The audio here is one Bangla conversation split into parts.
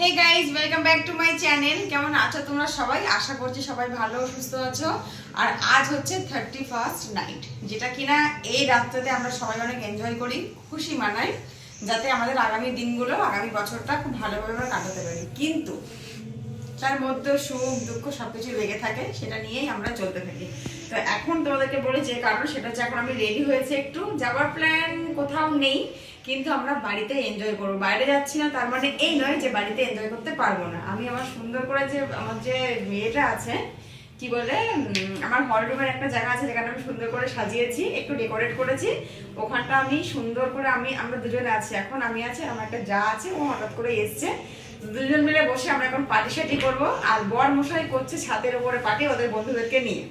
Hey guys welcome back to my channel কেমন আছো তোমরা সবাই? আশা করছি সবাই ভালো সুস্থ আছো। আর আজ হচ্ছে থার্টি ফার্স্ট নাইট যেটা কিনা এই রাত্রেতে আমরা সবাই অনেক এনজয় করি, খুশি মানাই যাতে আমাদের আগামী দিনগুলো, আগামী বছরটা খুব ভালোভাবে আমরা কাটাতে পারি। কিন্তু তার মধ্যে সুখ, দুঃখ সবকিছু লেগে থাকে, সেটা নিয়েই আমরা চলতে থাকি। তো এখন তোমাদেরকে বলি যে কারণ, সেটা হচ্ছে এখন আমি রেডি হয়েছে একটু। যাওয়ার প্ল্যান কোথাও নেই। কিন্তু আমরা বাড়িতে এনজয় করব। বাইরে যাচ্ছি না, তার মানে এই নয় যে বাড়িতে এনজয় করতে পারব না। আমি আমার সুন্দর করে যে, আমার যে মেয়েটা আছে, কি বলে আমার হল রুমের একটা জায়গা আছে, যেখানে আমি সুন্দর করে সাজিয়েছি, একটু ডেকোরেট করেছি। ওখানটা আমি সুন্দর করে আমি, আমরা দুজনে আছি। এখন আমি আছি আমার একটা যা আছে, ও হঠাৎ করে এসছে। দুজন মিলে বসে আমরা এখন পার্টি সাটি করব। আর বর মশাই করছে ছাদের উপরে পার্টি ওদের বন্ধুদেরকে নিয়ে।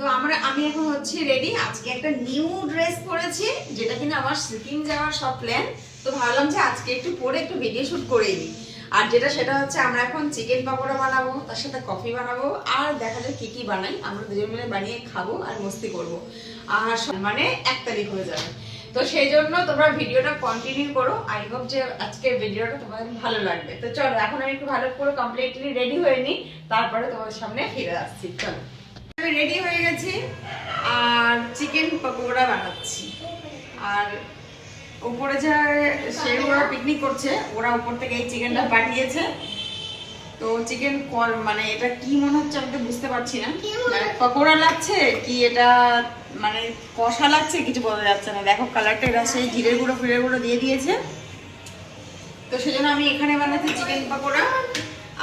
তো আমরা, আমি এখন হচ্ছে রেডি আজকে একটা নিউ ড্রেস পরেছি, যেটা কিনা আমার সিকিম যাওয়ার সব প্ল্যান তো ভাবলাম যে আজকে একটু পরে একটু ভিডিও শ্যুট করে নিই। আর যেটা, সেটা হচ্ছে আমরা এখন চিকেন পাকোড়া বানাবো, তার সাথে কফি বানাবো, আর দেখা যায় কি কি বানাই। আমরা দুজন মিলে বানিয়ে খাব আর মস্তি করব। আর মানে এক তারিখ হয়ে যাবে। তো সেই জন্য তোমরা ভিডিওটা কন্টিনিউ করো। আই হোপ যে আজকের ভিডিওটা তোমাদের ভালো লাগবে। তো চলো, এখন আমি একটু ভালো করে কমপ্লিটলি রেডি হয়ে নিই। তারপরে তোমাদের সামনে ফিরে আসছি। চলো। আমি রেডি হয়ে গেছি আর চিকেন পকোড়া বানাচ্ছি। আর উপরে যে সে ওরা পিকনিক করছে ওরা উপর থেকে এই চিকেনটা পাঠিয়েছে। তো চিকেন কল মানে এটা কি মনে হচ্ছে আমি তো বুঝতে পারছি না। মানে পকোড়া লাগছে কি এটা মানে কষা লাগছে কিছু বোঝা যাচ্ছে না। দেখো কালারটা এটা সেই জিরের গুঁড়ো ফিরে গুঁড়ো দিয়ে দিয়েছে। তো সেজন্য আমি এখানে বানাচ্ছি চিকেন পকোড়া।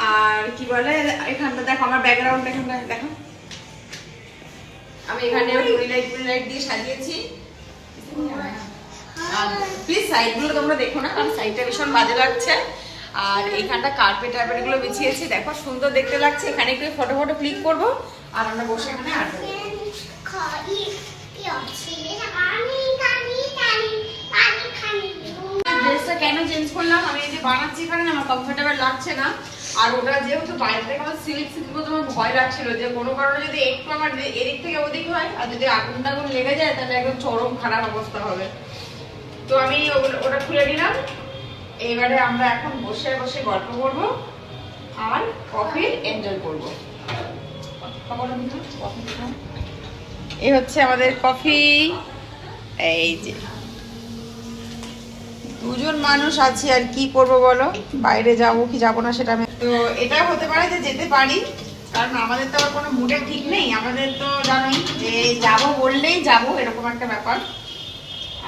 আর কি বলে এখানটা দেখো আমার ব্যাকগ্রাউন্ড এখানটা দেখো। আমি এখানে টুনি লাইট টুনি লাইট দিয়ে সাজিয়েছি। প্লিজ সাইডগুলো তোমরা দেখো না কারণ সাইডটা ভীষণ বাজে লাগছে। আর এইখানটা কার্পেট টার্পেটগুলো বিছিয়েছি। দেখো সুন্দর দেখতে লাগছে। এখানে একটু ফটো ফটো ক্লিক করব আর আমরা বসে এখানে আড্ডা ড্রেসটা কেন চেঞ্জ করলাম? আমি এই যে বানাচ্ছি এখানে আমার কমফোর্টেবল লাগছে না। আর ওটা যেহেতু বাইরে থেকে আমার সিলিপ সিলিপ মতো আমার ভয় লাগছিল, যে কোনো কারণে যদি একটু আমার এদিক থেকে ওদিক হয়, আর যদি আগুন টাগুন লেগে যায়, তাহলে একদম চরম খারাপ অবস্থা হবে। তো আমি ওটা খুলে নিলাম। এবারে আমরা এখন বসে বসে গল্প করব, আর কফি এনজয় করব। এই হচ্ছে আমাদের কফি এই যে। দুজন মানুষ আছি, আর কি করব বলো? বাইরে যাব কি যাব না সেটা আমি তো এটা হতে পারে যে যেতে পারি, কারণ আমাদের তো আবার কোনো মুডের ঠিক নেই। আমাদের তো জানোই যে যাব বললেই যাব, এরকম একটা ব্যাপার।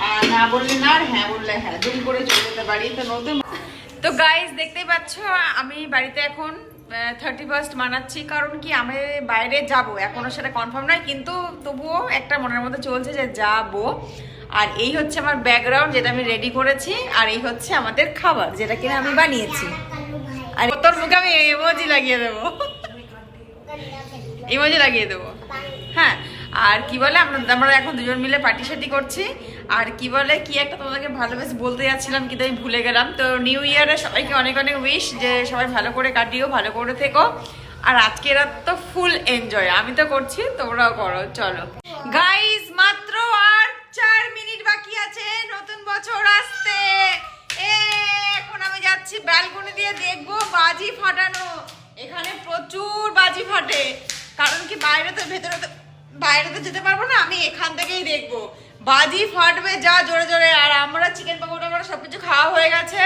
আর না বললে না, আর হ্যাঁ বললে হ্যাঁ দুম করে চলে যেতে পারি। তো নতুন তো গাইজ দেখতেই পাচ্ছ, আমি বাড়িতে এখন থার্টি ফার্স্ট মানাচ্ছি। কারণ কি, আমি বাইরে যাব, এখনও সেটা কনফার্ম নয়, কিন্তু তবুও একটা মনের মধ্যে চলছে যে যাব। আর এই হচ্ছে আমার ব্যাকগ্রাউন্ড যেটা আমি রেডি করেছি, আর এই হচ্ছে আমাদের খাবার, যেটা কিনা আমি বানিয়েছি। আর, তোর মুখে আমি ইমোজি লাগিয়ে দেবো। ইমোজি লাগিয়ে দেবো। হ্যাঁ আর কি বলে, আমরা আমরা এখন দুজন মিলে পার্টি সার্টি করছি। আর কি বলে, কি একটা তোমাদেরকে ভালোবেসে বলতে যাচ্ছিলাম কিন্তু আমি ভুলে গেলাম। তো নিউ ইয়ারে সবাইকে অনেক অনেক উইশ যে সবাই ভালো করে কাটিও, ভালো করে থেকো। আর আজকে রাত তো ফুল এনজয় আমি তো করছি, তোমরাও করো, চলো। গাইস মাত্র আর চার মিনিট বাকি আছে, নতুন বছর আসতে। এ যাচ্ছি ব্যালকনি দিয়ে দেখব বাজি ফাটানো। এখানে প্রচুর বাজি ফাটে। কারণ কি বাইরে তো ভেতরে তো বাইরে তো যেতে পারব না, আমি এখান থেকেই দেখব। বাজি ফাটবে যা জোরে জোরে। আর আমরা চিকেন পকোড়া আমরা সবকিছু খাওয়া হয়ে গেছে।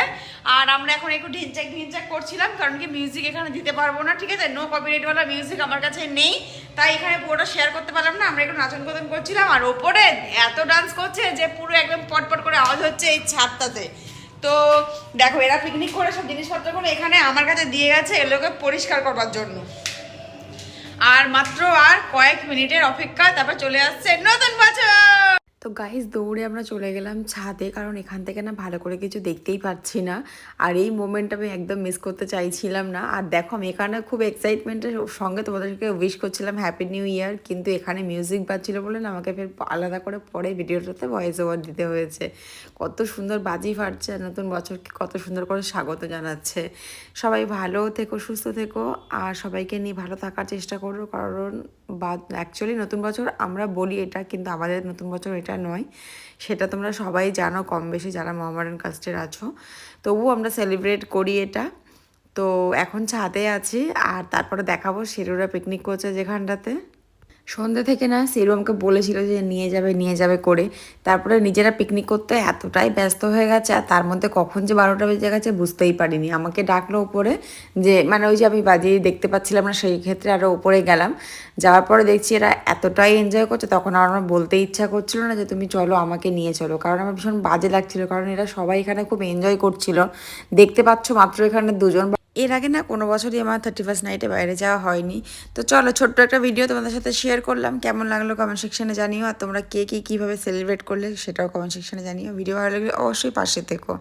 আর আমরা এখন একটু ঢিনচাক ঢিনচাক করছিলাম, কারণ কি মিউজিক এখানে দিতে পারব না, ঠিক আছে? নো কপিরাইটওয়ালা মিউজিক আমার কাছে নেই। তাই এখানে পুরোটা শেয়ার করতে পারলাম না। আমরা একটু নাচন কদন করছিলাম, আর ওপরে এত ডান্স করছে যে পুরো একদম পটপট করে আওয়াজ হচ্ছে এই ছাদটাতে। তো দেখো, এরা পিকনিক করে সব জিনিসপত্রগুলো এখানে আমার কাছে দিয়ে গেছে এগুলোকে পরিষ্কার করবার জন্য। আর মাত্র আর কয়েক মিনিটের অপেক্ষা তারপর চলে আসছে নতুন বছর! তো গাইজ দৌড়ে আমরা চলে গেলাম ছাদে, কারণ এখান থেকে না ভালো করে কিছু দেখতেই পাচ্ছি না। আর এই মোমেন্টটা আমি একদম মিস করতে চাইছিলাম না। আর দেখো, আমি এখানে খুব এক্সাইটমেন্টের সঙ্গে তোমাদেরকে উইশ করছিলাম হ্যাপি নিউ ইয়ার কিন্তু এখানে মিউজিক বাজছিল বলে না আমাকে ফের আলাদা করে পরে ভিডিওটাতে ভয়েস ওভার দিতে হয়েছে। কত সুন্দর বাজি ফাটছে নতুন বছরকে কত সুন্দর করে স্বাগত জানাচ্ছে। সবাই ভালো থেকো, সুস্থ থেকো, আর সবাইকে নিয়ে ভালো থাকার চেষ্টা করো, কারণ বা অ্যাকচুয়ালি নতুন বছর আমরা বলি এটা, কিন্তু আমাদের নতুন বছর এটা নয়। সেটা তোমরা সবাই জানো, কম বেশি যারা মহামারান কাস্টের আছো। তবুও আমরা সেলিব্রেট করি এটা। তো এখন ছাদে আছি, আর তারপরে দেখাবো শিরুরা পিকনিক করছে যেখানটাতে। সন্ধ্যে থেকে না সিরু আমাকে বলেছিল যে নিয়ে যাবে নিয়ে যাবে করে। তারপরে নিজেরা পিকনিক করতে এতটাই ব্যস্ত হয়ে গেছে আর তার মধ্যে কখন যে বারোটা বেজে গেছে বুঝতেই পারিনি। আমাকে ডাকলো উপরে যে মানে ওই যে আমি বাজিয়ে দেখতে পাচ্ছিলাম না সেই ক্ষেত্রে আরও উপরে গেলাম। যাওয়ার পরে দেখছি এরা এতটাই এনজয় করছে, তখন আর আমার বলতে ইচ্ছা করছিল না যে তুমি চলো আমাকে নিয়ে চলো। কারণ আমার ভীষণ বাজে লাগছিল, কারণ এরা সবাই এখানে খুব এনজয় করছিল। দেখতে পাচ্ছ মাত্র এখানে দুজন এর আগে না কোনো বছরই আমার থার্টি ফার্স্ট নাইটে বাইরে যাওয়া হয়নি। তো চলো, ছোট্ট একটা ভিডিও তোমাদের সাথে শেয়ার করলাম। কেমন লাগল কমেন্ট সেকশানে জানিও। আর তোমরা কে কে কীভাবে সেলিব্রেট করলে সেটাও কমেন্ট সেকশানে জানিও। ভিডিও ভালো লাগলে অবশ্যই পাশে থেকো।